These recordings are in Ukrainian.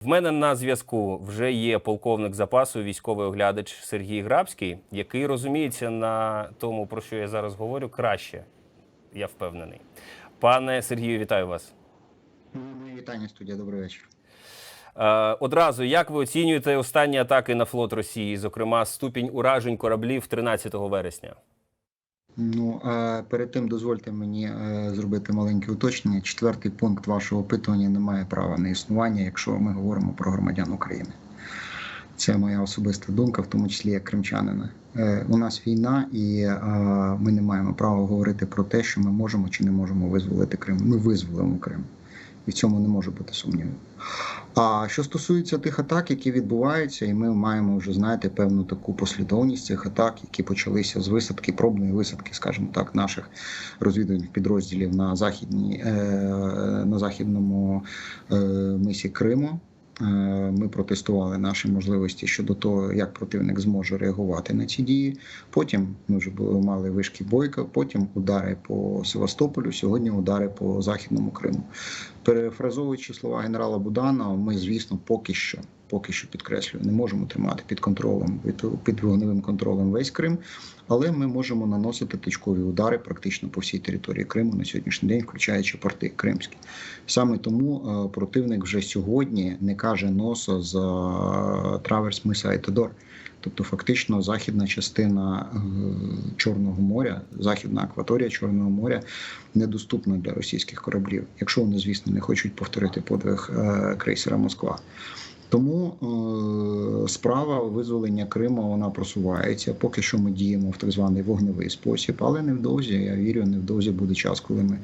В мене на зв'язку вже є полковник запасу, військовий оглядач Сергій Грабський, який розуміється на тому, про що я зараз говорю, краще. Я впевнений. Пане Сергію, вітаю вас. Вітання, студія. Добрий вечір. Е, одразу, як ви оцінюєте останні атаки на флот Росії, зокрема ступінь уражень кораблів 13 вересня? Ну а перед тим дозвольте мені е, зробити маленьке уточнення. Четвертий пункт вашого опитування не має права на існування, якщо ми говоримо про громадян України. Це моя особиста думка, в тому числі як кримчанина. Е, у нас війна, і е, ми не маємо права говорити про те, що ми можемо чи не можемо визволити Крим. Ми визволимо Крим. І в цьому не може бути сумнівів. А що стосується тих атак, які відбуваються, і ми маємо вже знаєте певну таку послідовність цих атак, які почалися з висадки, пробної висадки, скажімо так, наших розвідувальних підрозділів на західній е, на західному е, мисі Криму. Е, Ми протестували наші можливості щодо того, як противник зможе реагувати на ці дії. Потім ми вже мали вишки бойка, потім удари по Севастополю. Сьогодні удари по західному Криму. Перефразовуючи слова генерала Буданова, ми, звісно, поки що, поки що підкреслюю, не можемо тримати під контролем під вогневим контролем весь Крим, але ми можемо наносити точкові удари практично по всій території Криму на сьогоднішній день, включаючи порти Кримські. Саме тому е, противник вже сьогодні не каже носа за траверс Миса Айтодор. Тобто, фактично, західна частина е, Чорного моря, західна акваторія Чорного моря недоступна для російських кораблів, якщо вони, звісно, не хочуть повторити подвиг е, крейсера Москва. Тому е, справа визволення Криму вона просувається. Поки що ми діємо в так званий вогневий спосіб, але невдовзі я вірю, невдовзі буде час, коли ми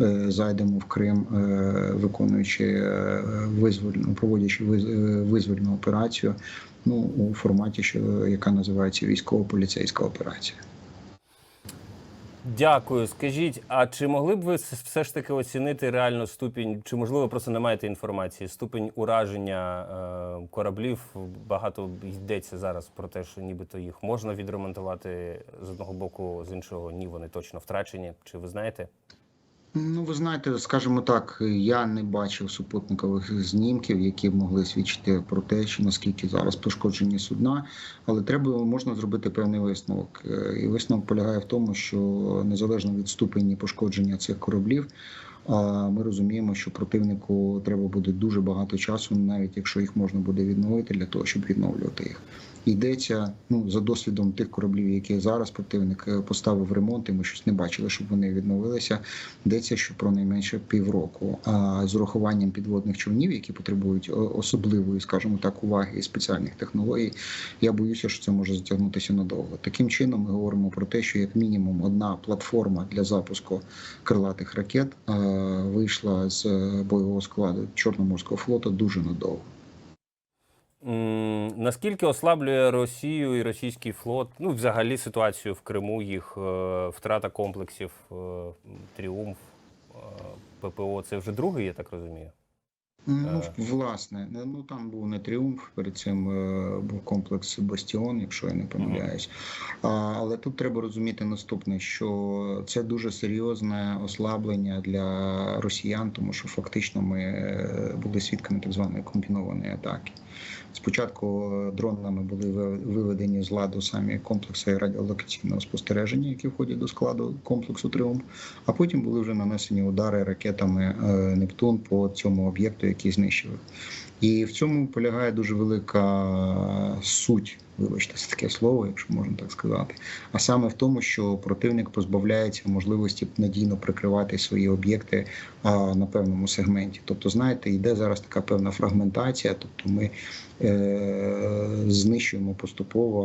е, зайдемо в Крим, е, виконуючи е, визвольну, проводячи виз, е, визвольну операцію. Ну у форматі, що яка називається військово-поліцейська операція. Дякую. Скажіть, а чи могли б ви все ж таки оцінити реально ступінь, чи можливо просто не маєте інформації? Ступінь ураження е, кораблів багато йдеться зараз про те, що нібито їх можна відремонтувати з одного боку, з іншого ні, вони точно втрачені. Чи ви знаєте? Ну, ви знаєте, скажімо так, я не бачив супутникових знімків, які могли свідчити про те, що наскільки зараз пошкоджені судна, але треба можна зробити певний висновок. Е, І висновок полягає в тому, що незалежно від ступені пошкодження цих кораблів, ми розуміємо, що противнику треба буде дуже багато часу, навіть якщо їх можна буде відновити, для того, щоб відновлювати їх. Йдеться ну за досвідом тих кораблів, які зараз противник е, поставив ремонт, і ми щось не бачили, щоб вони відновилися. Йдеться, що про найменше півроку. А з урахуванням підводних човнів, які потребують особливої, скажімо так, уваги і спеціальних технологій, я боюся, що це може затягнутися надовго. Таким чином, ми говоримо про те, що як мінімум одна платформа для запуску крилатих ракет е, вийшла з е, бойового складу Чорноморського флоту дуже надовго. Наскільки ослаблює Росію і російський флот, ну взагалі ситуацію в Криму, їх е, втрата комплексів, е, тріумф, е, ППО це вже другий, я так розумію. Ну, Е. власне, ну там був не тріумф. Перед цим е, був комплекс Бастіон, якщо я не помиляюсь. А, але тут треба розуміти наступне: що це дуже серйозне ослаблення для росіян, тому що фактично ми е, були свідками так званої комбінованої атаки. Спочатку е, дронами були ви- виведені з ладу самі комплекси радіолокаційного спостереження, які входять до складу комплексу Тріумф, а потім були вже нанесені удари ракетами е, Нептун по цьому об'єкту, який знищили. І в цьому полягає дуже велика суть, вибачте, це таке слово, якщо можна так сказати. А саме в тому, що противник позбавляється можливості надійно прикривати свої об'єкти на певному сегменті. Тобто, знаєте, йде зараз така певна фрагментація, тобто ми е, знищуємо поступово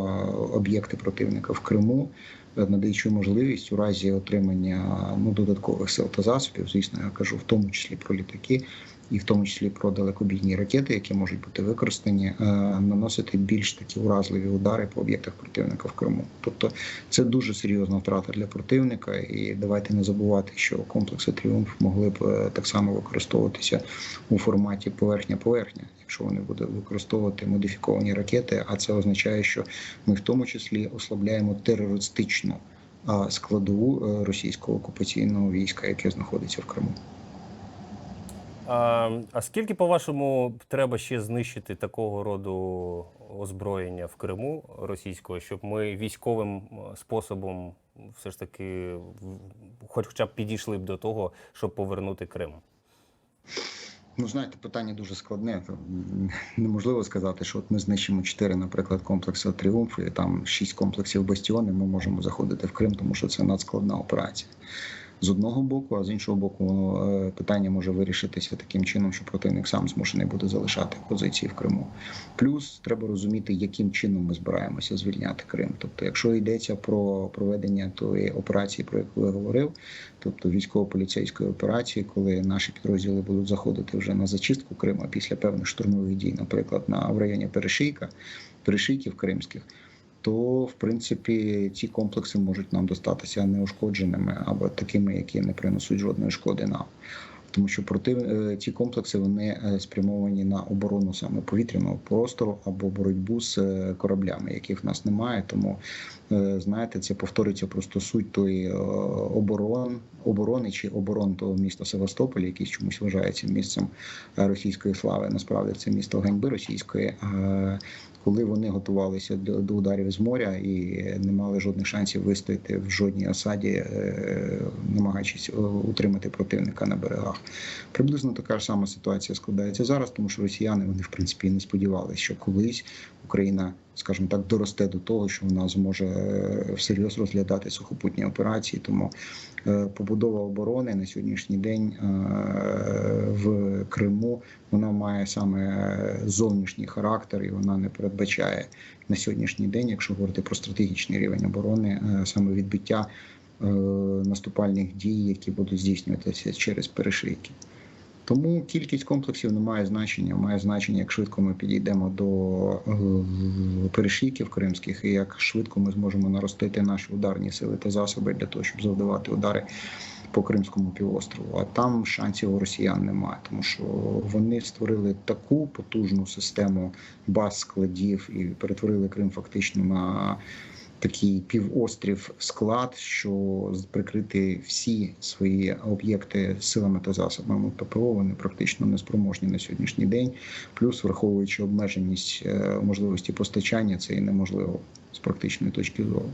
об'єкти противника в Криму. Надаючи можливість у разі отримання ну додаткових сил та засобів, звісно, я кажу в тому числі про літаки, і в тому числі про далекобійні ракети, які можуть бути використані, е, наносити більш такі уразливі удари по об'єктах противника в Криму. Тобто це дуже серйозна втрата для противника. І давайте не забувати, що комплекси Тріумф могли б е, так само використовуватися у форматі поверхня-поверхня, якщо вони будуть використовувати модифіковані ракети. А це означає, що ми в тому числі ослабляємо терористичну складову е, російського окупаційного війська, яке знаходиться в Криму. А, а скільки, по-вашому, треба ще знищити такого роду озброєння в Криму російського, щоб ми військовим е, способом все ж таки хоч хоча б підійшли б до того, щоб повернути Крим? Ну, знаєте, питання дуже складне. Неможливо сказати, що от ми знищимо чотири, наприклад, комплекси Тріумф, і там шість комплексів бастіони. ми можемо заходити в Крим, тому що це надскладна операція. З одного боку, а з іншого боку, е, питання може вирішитися таким чином, що противник сам змушений буде залишати позиції в Криму. Плюс треба розуміти, яким чином ми збираємося звільняти Крим. Тобто, якщо йдеться про проведення тої операції, про яку я говорив, тобто військово-поліцейської операції, коли наші підрозділи будуть заходити вже на зачистку Криму після певних штурмових дій, наприклад, на в районі Перешийка, Перешийків Кримських. То в принципі ці комплекси можуть нам достатися неушкодженими або такими, які не принесуть жодної шкоди нам. Тому що против е, ці комплекси вони е, спрямовані на оборону саме повітряного простору або боротьбу з е, кораблями, яких в нас немає. Тому знаєте, це повториться просто суть тої е, оборон, оборони чи оборон того міста Севастополь, який чомусь вважається місцем е, російської слави. Насправді це місто ганьби російської. Е, Коли вони готувалися до, до ударів з моря і не мали жодних шансів вистояти в жодній осаді, е, намагаючись е, утримати противника на берегах. Приблизно така ж сама ситуація складається зараз, тому що росіяни вони в принципі не сподівалися, що колись Україна, скажімо так, доросте до того, що вона зможе е, всерйоз розглядати сухопутні операції. Тому е, побудова оборони на сьогоднішній день е, в Криму вона має саме зовнішній характер, і вона не передбачає на сьогоднішній день, якщо говорити про стратегічний рівень оборони, саме відбиття наступальних дій, які будуть здійснюватися через перешийки. Тому кількість комплексів не має значення. Має значення, як швидко ми підійдемо до е, перешийків кримських, і як швидко ми зможемо наростити наші ударні сили та засоби для того, щоб завдавати удари по Кримському півострову. А там шансів у росіян немає, тому що вони створили таку потужну систему баз складів і перетворили Крим фактично на такий півострів склад, що прикрити всі свої об'єкти силами та засобами ППО вони практично не спроможні на сьогоднішній день. Плюс, враховуючи обмеженість е, можливості постачання, це і неможливо з практичної точки зору.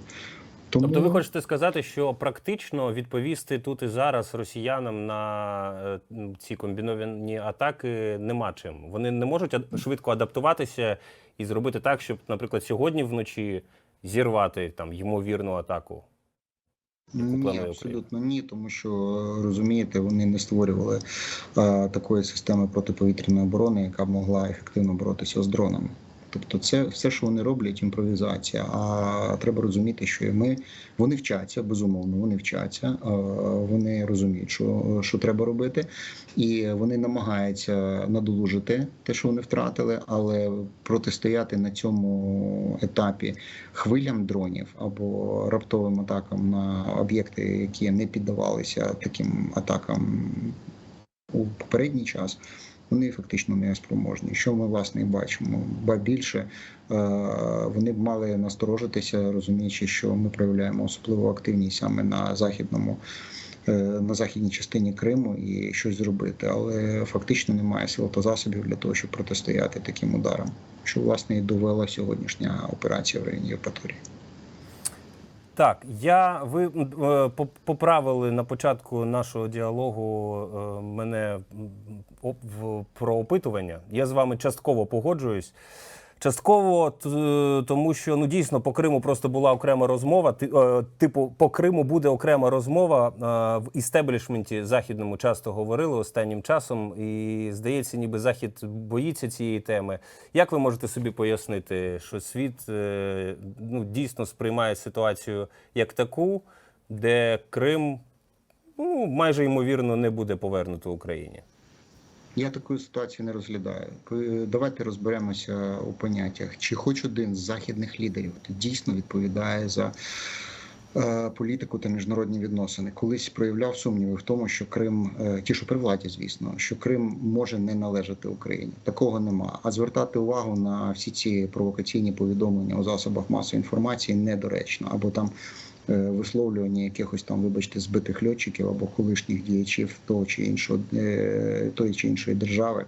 Тому Тобто, ви хочете сказати, що практично відповісти тут і зараз росіянам на е, ці комбіновані атаки нема чим. Вони не можуть швидко адаптуватися і зробити так, щоб, наприклад, сьогодні вночі зірвати там ймовірну атаку. Ні, абсолютно ні, тому що розумієте, вони не створювали а, такої системи протиповітряної оборони, яка б могла ефективно боротися з дронами. Тобто, це все, що вони роблять, імпровізація. А треба розуміти, що ми вони вчаться, безумовно, вони вчаться, е, вони розуміють, що, що треба робити, і вони намагаються надолужити те, що вони втратили, але протистояти на цьому етапі хвилям дронів або раптовим атакам на об'єкти, які не піддавалися таким атакам у попередній час. Вони фактично не спроможні. Що ми власне і бачимо? Ба більше е, вони б мали насторожитися, розуміючи, що ми проявляємо особливу активність саме на західному, е, на західній частині Криму і щось зробити, але фактично немає сил та засобів для того, щоб протистояти таким ударам, що власне і довела сьогоднішня операція в районі Євпаторії. Так, я ви е, поправили на початку нашого діалогу е, мене в- про опитування. Я з вами частково погоджуюсь. Частково, тому що ну дійсно по Криму просто була окрема розмова. Е, Типу, по Криму буде окрема розмова. Е, В істеблішменті західному часто говорили останнім часом, і здається, ніби захід боїться цієї теми. Як ви можете собі пояснити, що світ е, ну, дійсно сприймає ситуацію як таку, де Крим ну, майже ймовірно не буде повернуто Україні? Я таку ситуацію не розглядаю. Давайте розберемося у поняттях. Чи хоч один з західних лідерів дійсно відповідає за е, політику та міжнародні відносини? Колись проявляв сумніви в тому, що Крим, е, ті, що при владі, звісно, що Крим може не належати Україні. Такого нема. А звертати увагу на всі ці провокаційні повідомлення у засобах масової інформації недоречно або там. Е, висловлювання якихось там, вибачте, збитих льотчиків або колишніх діячів того чи іншого е, тої чи іншої держави.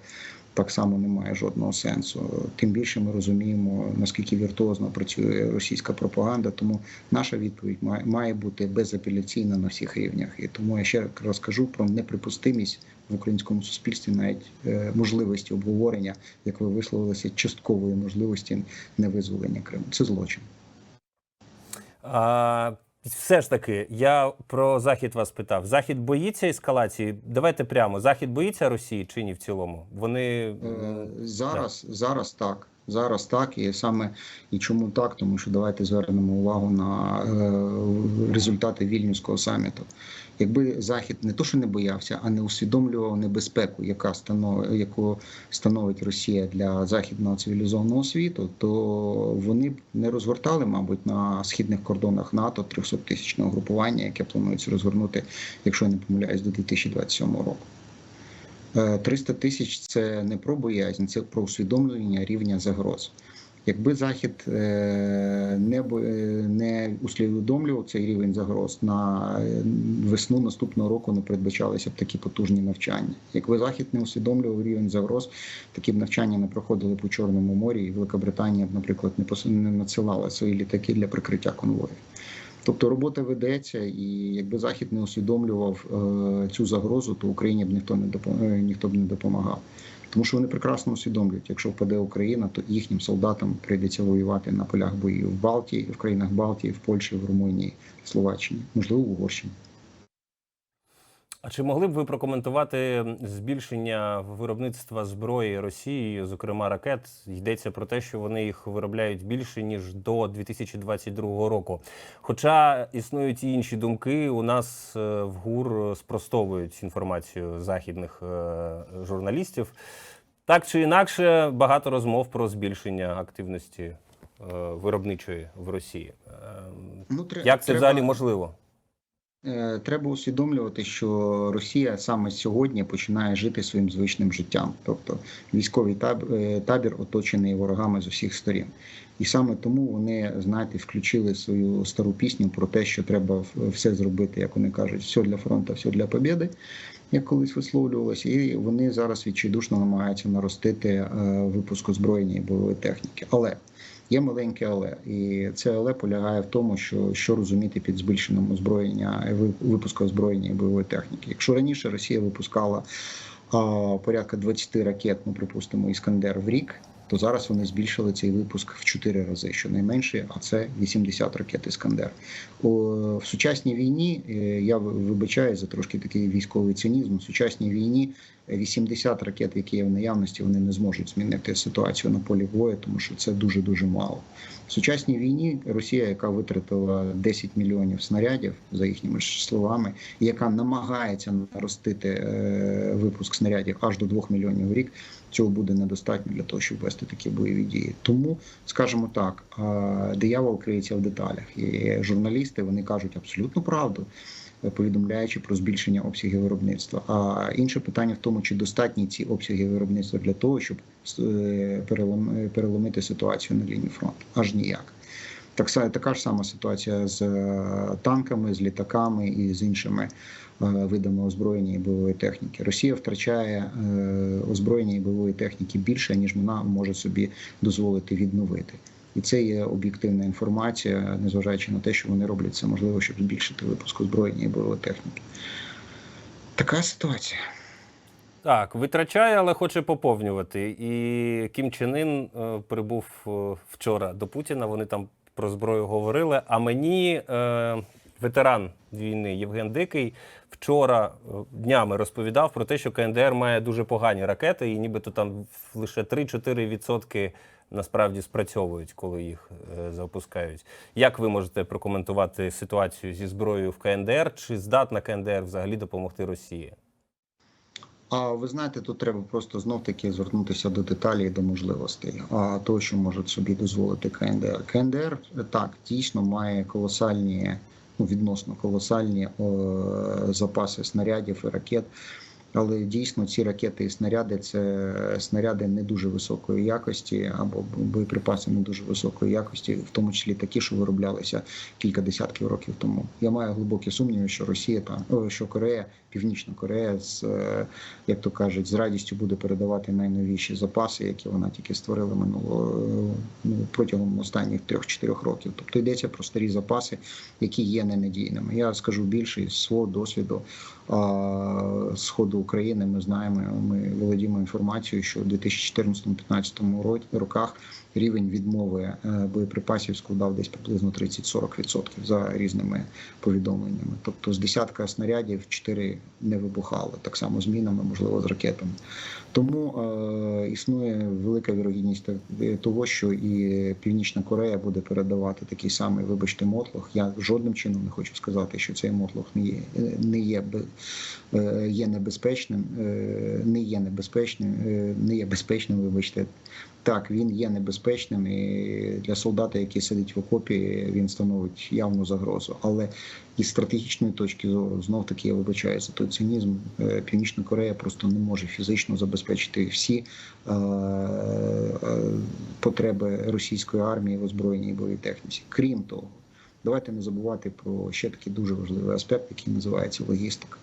Так само не має жодного сенсу. Тим більше ми розуміємо, наскільки віртуозно працює російська пропаганда. Тому наша відповідь має, має бути безапеляційна на всіх рівнях. І тому я ще раз кажу про неприпустимість в українському суспільстві, навіть е, можливості обговорення, як ви висловилися, часткової можливості невизволення Криму. Це злочин. Все ж таки, я про Захід вас питав. Захід боїться ескалації? Давайте прямо. Захід боїться Росії чи ні в цілому? Вони зараз, Зараз, зараз так. Зараз так, і саме і чому так? Тому що давайте звернемо увагу на е, результати вільнюського саміту. Якби Захід не то, що не боявся, а не усвідомлював небезпеку, яка станов, яку становить Росія для західного цивілізованого світу, то вони б не розгортали, мабуть, на східних кордонах НАТО 300 тисячного групування, яке планується розгорнути, якщо я не помиляюсь, до 2027 року. Е, 300 тисяч це не про боязнь, це про усвідомлення рівня загроз. Якби Захід е, не, е, не усвідомлював цей рівень загроз на е, весну наступного року не передбачалися б такі потужні навчання. Якби Захід не усвідомлював рівень загроз, такі б навчання не проходили по Чорному морі, і Велика Британія б, наприклад, не не надсилала свої літаки для прикриття конвоїв. Тобто робота ведеться, і якби Захід не усвідомлював цю загрозу, то Україні б ніхто не ніхто б не допомагав. Тому що вони прекрасно усвідомлюють, якщо впаде Україна, то їхнім солдатам прийдеться воювати на полях боїв в Балтії, в країнах Балтії, в Польщі, в Румунії, в Словаччині, можливо, в Угорщині. А чи могли б ви прокоментувати збільшення виробництва зброї Росією, зокрема ракет? Йдеться про те, що вони їх виробляють більше ніж до 2022 року. Хоча існують і інші думки, у нас е, в ГУР спростовують інформацію західних е, журналістів. Так чи інакше, багато розмов про збільшення активності е, виробничої в Росії. Е, Ну, Як це треба- взагалі можливо? Е, Треба усвідомлювати, що Росія саме сьогодні починає жити своїм звичним життям, тобто військовий е, табір оточений ворогами з усіх сторін. І саме тому вони, знаєте, включили свою стару пісню про те, що треба все зробити, як вони кажуть, все для фронту, все для побєди, як колись висловлювалося. І вони зараз відчайдушно намагаються наростити е, випуск озброєння і бойової техніки. Але Є маленьке але, і це але полягає в тому, що що розуміти під збільшеним озброєння ви- випуску озброєння і бойової техніки. Якщо раніше Росія випускала порядка 20 ракет, ну припустимо, іскандер в рік, то зараз вони збільшили цей випуск в 4 рази, щонайменше, а це 80 ракет іскандер. У, в сучасній війні е, я вибачаю за трошки такий військовий цинізм. В сучасній війні 80 ракет, які є в наявності, вони не зможуть змінити ситуацію на полі бою, тому що це дуже дуже мало. В сучасній війні Росія, яка витратила 10 мільйонів снарядів за їхніми ж словами, яка намагається наростити е, випуск снарядів аж до 2 мільйонів в рік, цього буде недостатньо для того, щоб вести такі бойові дії. Тому, скажімо так, е, диявол криється в деталях, і журналісти вони кажуть абсолютну правду повідомляючи про збільшення обсягів виробництва. А інше питання в тому, чи достатні ці обсяги виробництва для того, щоб е, переломити ситуацію на лінії фронту. Аж ніяк. Так така ж сама ситуація з е, танками, з літаками і з іншими е, видами озброєння і бойової техніки. Росія втрачає озброєння і бойової техніки більше, ніж вона може собі дозволити відновити. І це є об'єктивна інформація, незважаючи на те, що вони роблять це можливо, щоб збільшити випуск озброєння і техніки. Така ситуація. Так, витрачає, але хоче поповнювати. І Кім Чен Ін е, прибув е, вчора до Путіна. Вони там про зброю говорили. А мені е, ветеран війни Євген Дикий вчора е, днями розповідав про те, що КНДР має дуже погані ракети, і нібито там лише 3-4% насправді спрацьовують, коли їх е, запускають. Як ви можете прокоментувати ситуацію зі зброєю в КНДР? Чи здатна КНДР взагалі допомогти Росії? А ви знаєте, тут треба просто знов таки звернутися до деталей до можливостей. А того, що можуть собі дозволити КНДР. КНДР так дійсно має колосальні, ну відносно колосальні о, запаси снарядів і ракет. Але дійсно ці ракети і снаряди це снаряди не дуже високої якості або боєприпаси не дуже високої якості, в тому числі такі, що вироблялися кілька десятків років тому. Я маю глибокі сумніви, що Росія та що Корея, Північна Корея, з е, як то кажуть, з радістю буде передавати найновіші запаси, які вона тільки створила минуло е, ну, протягом останніх трьох-чотирьох років. Тобто йдеться про старі запаси, які є ненадійними. Я скажу більше із свого досвіду сходу України. Ми знаємо, ми володіємо інформацією, що у 2014-2015 роках рівень відмови е, боєприпасів складав десь приблизно 30-40% за різними повідомленнями. Тобто з десятка снарядів чотири не вибухали, так само з мінами, можливо, з ракетами. Тому е, існує велика вірогідність того, що і Північна Корея буде передавати такий самий, вибачте, мотлох. Я жодним чином не хочу сказати, що цей мотлох не є не є е, є небезпечним, е, не є небезпечним, е, не є безпечним. Вибачте, так він є небезпечним і для солдата, який сидить в окопі, він становить явну загрозу. Але із стратегічної точки зору, знов таки я вибачаю за той цинізм. е, Північна Корея просто не може фізично забезпечити всі е, е, потреби російської армії в озброєній і бойовій техніці. Крім того, давайте не забувати про ще такий дуже важливий аспект, який називається логістика.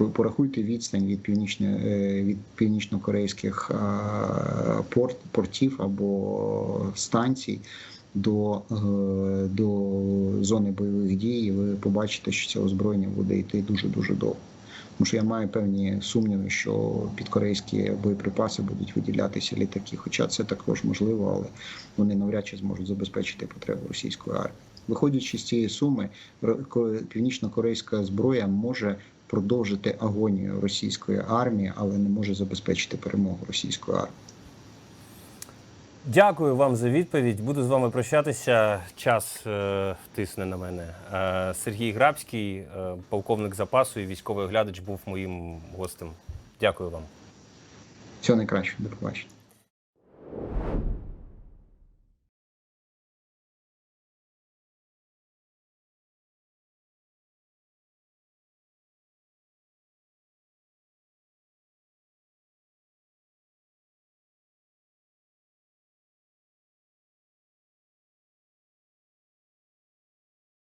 По- Порахуйте відстань від північної е, від північно-корейських порт, портів або станцій до, е, до зони бойових дій. І ви побачите, що це озброєння буде йти дуже дуже довго. Тому що я маю певні сумніви, що під корейські боєприпаси будуть виділятися літаки. Хоча це також можливо, але вони навряд чи зможуть забезпечити потреби російської армії. Виходячи з цієї суми, північно-корейська зброя може продовжити агонію російської армії, але не може забезпечити перемогу російської армії. Дякую вам за відповідь. Буду з вами прощатися. Час е, тисне на мене. Е, Сергій Грабський, е, полковник запасу і військовий оглядач, був моїм гостем. Дякую вам. Всього найкращого, до побачення.